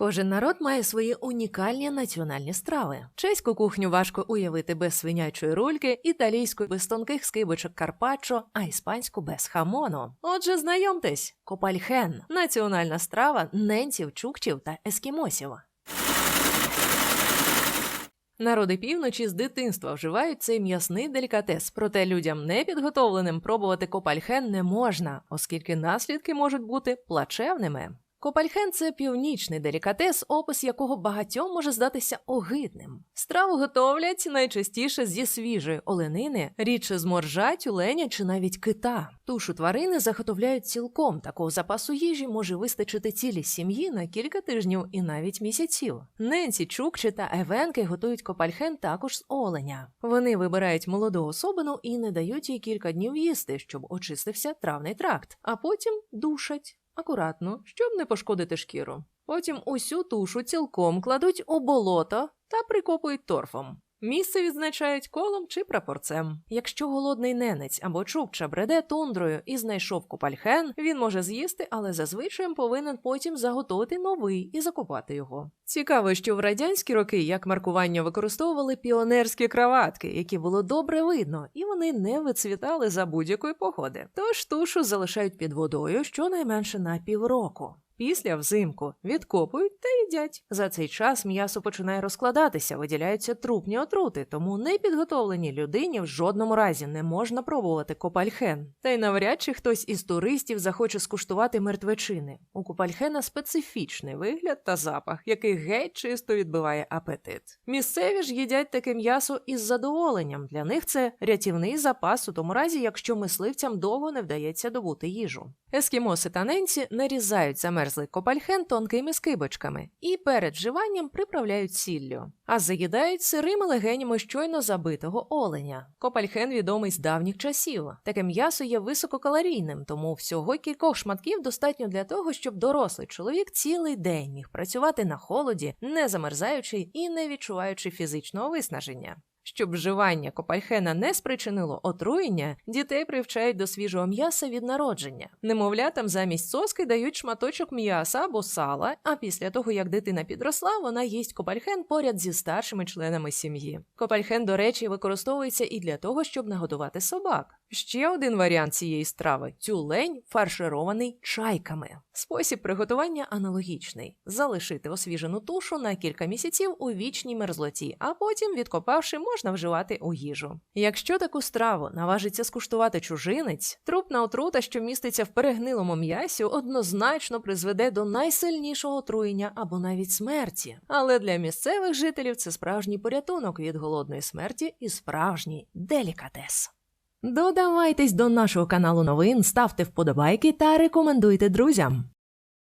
Кожен народ має свої унікальні національні страви. Чеську кухню важко уявити без свинячої рульки, італійську без тонких скибочок карпаччо, а іспанську без хамону. Отже, знайомтесь, копальхен національна страва ненців, чукчів та ескімосів. Народи півночі з дитинства вживають цей м'ясний делікатес, проте людям непідготовленим пробувати копальхен не можна, оскільки наслідки можуть бути плачевними. Копальхен це північний делікатес, опис якого багатьом може здатися огидним. Страву готовлять найчастіше зі свіжої оленини, рідше з моржа, тюленя чи навіть кита. Тушу тварини заготовляють цілком. Такого запасу їжі може вистачити цілій сім'ї на кілька тижнів і навіть місяців. Ненці, чукчі та евенки готують копальхен також з оленя. Вони вибирають молоду особину і не дають їй кілька днів їсти, щоб очистився травний тракт, а потім душать. Акуратно, щоб не пошкодити шкіру. Потім усю тушу цілком кладуть у болото та прикопують торфом. Місце відзначають колом чи прапорцем. Якщо голодний ненець або чукча бреде тундрою і знайшов купальхен, він може з'їсти, але зазвичай повинен потім заготовити новий і закопати його. Цікаво, що в радянські роки як маркування використовували піонерські краватки, які було добре видно, і вони не вицвітали за будь-якої погоди. Тож тушу залишають під водою щонайменше на півроку. Після взимку відкопують та їдять. За цей час м'ясо починає розкладатися, виділяються трупні отрути, тому непідготовленій людині в жодному разі не можна пробувати копальхен. Та й навряд чи хтось із туристів захоче скуштувати мертвечини. У копальхена специфічний вигляд та запах, який геть чисто відбиває апетит. Місцеві ж їдять таке м'ясо із задоволенням. Для них це рятівний запас у тому разі, якщо мисливцям довго не вдається добути їжу. Ескімоси та ненці нарізають замерзлий копальхен тонкими скибочками і перед вживанням приправляють сіллю, а заїдають сирими легенями щойно забитого оленя. Копальхен відомий з давніх часів. Таке м'ясо є висококалорійним, тому всього кількох шматків достатньо для того, щоб дорослий чоловік цілий день міг працювати на холоді, не замерзаючи і не відчуваючи фізичного виснаження. Щоб вживання копальхена не спричинило отруєння, дітей привчають до свіжого м'яса від народження. Немовлятам замість соски дають шматочок м'яса або сала, а після того, як дитина підросла, вона їсть копальхен поряд зі старшими членами сім'ї. Копальхен, до речі, використовується і для того, щоб нагодувати собак. Ще один варіант цієї страви тюлень, фарширований чайками. Спосіб приготування аналогічний: залишити освіжену тушу на кілька місяців у вічній мерзлоті, а потім, відкопавши, можна вживати у їжу. Якщо таку страву наважиться скуштувати чужинець, трупна отрута, що міститься в перегнилому м'ясі, однозначно призведе до найсильнішого отруєння або навіть смерті. Але для місцевих жителів це справжній порятунок від голодної смерті і справжній делікатес. Додавайтесь до нашого каналу новин, ставте вподобайки та рекомендуйте друзям.